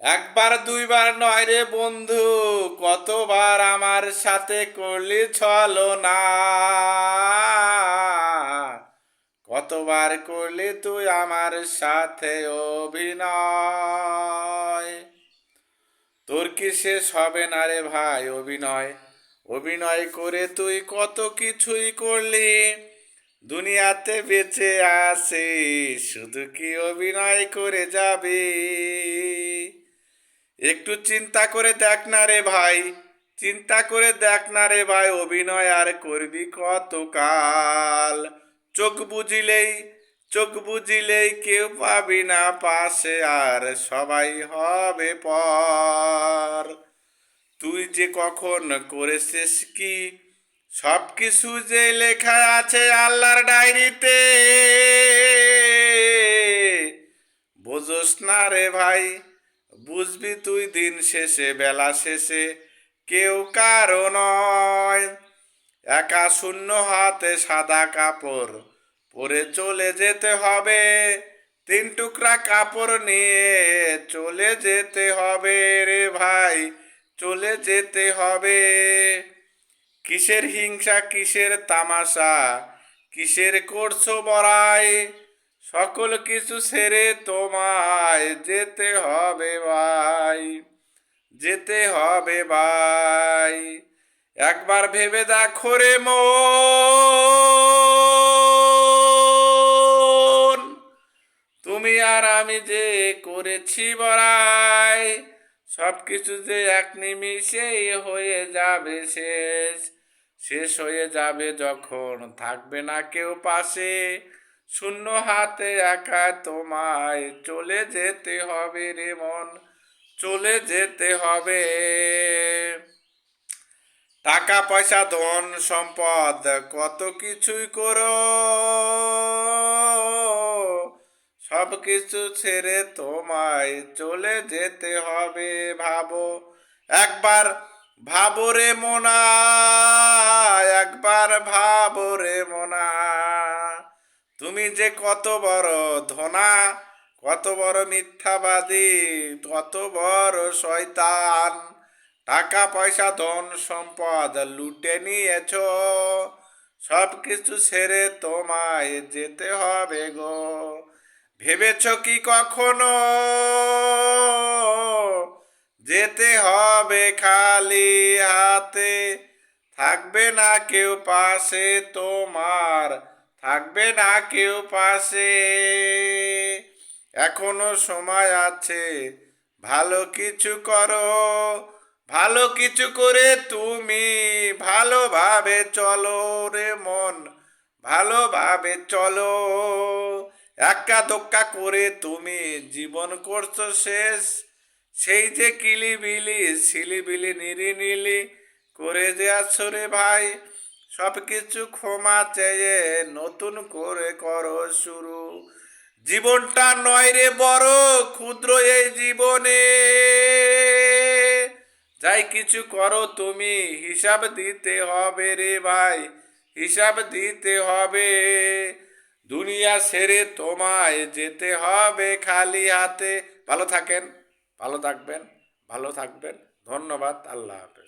একবার, দুইবার নয় রে বন্ধু, কতবার আমার সাথে করলি ছলো না কতবার করলি তুই আমার সাথে অভিনয়। তোর কি শেষ হবে না রে ভাই অভিনয়? অভিনয় করে তুই কত কিছুই করলি। দুনিয়াতে বেঁচে আসিস শুধু কি অভিনয় করে যাবি? একটু চিন্তা করে দেখ না রে ভাই, চিন্তা করে দেখ না রে ভাই, অভিনয় আর করবি কত কাল চোখ বুঝিলেই চোখ বুঝিলেই কেউ পাবি না পাশে, আর সবাই হবে পর। তুই যে কখন করেছিস কি? সব কিছু যে লেখা আছে আল্লাহর ডায়েরিতে। বোঝস না রে ভাই বুঝবি তুই দিন শেষে, বেলা শেষে কেউ কারও নয়। একা শূন্য হাতে সাদা কাপড় পরে চলে যেতে হবে। তিন টুকরা কাপড় নিয়ে চলে যেতে হবে রে ভাই, চলে যেতে হবে। কিসের হিংসা, কিসের তামাশা, কিসের করছ বড়াই? সকল কিছু ছেড়ে তোমায় যেতে হবে ভাই, যেতে হবে ভাই। একবার ভেবে দেখো রে মন, তুমি আর আমি যে করেছি বড়াই সব কিছু যে এক নিমিষেই হয়ে যাবে শেষ। শেষ হয়ে যাবে যখন থাকবে না কেউ পাশে শূন্য হাতে একা তোমায় চলে যেতে হবে রে মন, চলে যেতে হবে। টাকা, পয়সা, ধন, সম্পদ, কত কিছুই করো। সব কিছু ছেড়ে তোমায় চলে যেতে হবে ভাবো। একবার ভাবো রে মোনা, একবার ভাবো রে মোনা। তুমি যে কত বড় ধনা, কত বড় মিথ্যাবাদী, কত বড় শয়তান। টাকা পয়সা ধন সম্পদ লুটে নিয়েছ সব কিছু ছেড়ে তোমায় যেতে হবে গো। ভেবেছ কি কখনো? যেতে হবে খালি হাতে, থাকবে না কেউ পাশে তোমার থাকবে না কেউ পাশে। এখনও সময় আছে, ভালো কিছু করো, ভালো কিছু করে তুমি ভালোভাবে চলো রে মন, ভালোভাবে চলো। একা দোক্কা করে তুমি জীবন করছ শেষ, সেই যে কিলিবিলি সিলিবিলি নিরি নিলি করে যে আছো রে ভাই। সব কিছু ক্ষমা চেয়ে নতুন করে করো শুরু। জীবনটা নয় রে বড়, ক্ষুদ্র এই জীবনে। যাই কিছু করো তুমি, হিসাব দিতে হবে রে ভাই, হিসাব দিতে হবে। দুনিয়া সেরে তোমায় যেতে হবে খালি হাতে। ভালো থাকেন, ভালো থাকবেন ভালো থাকবেন। ধন্যবাদ, আল্লাহ হাফেজ।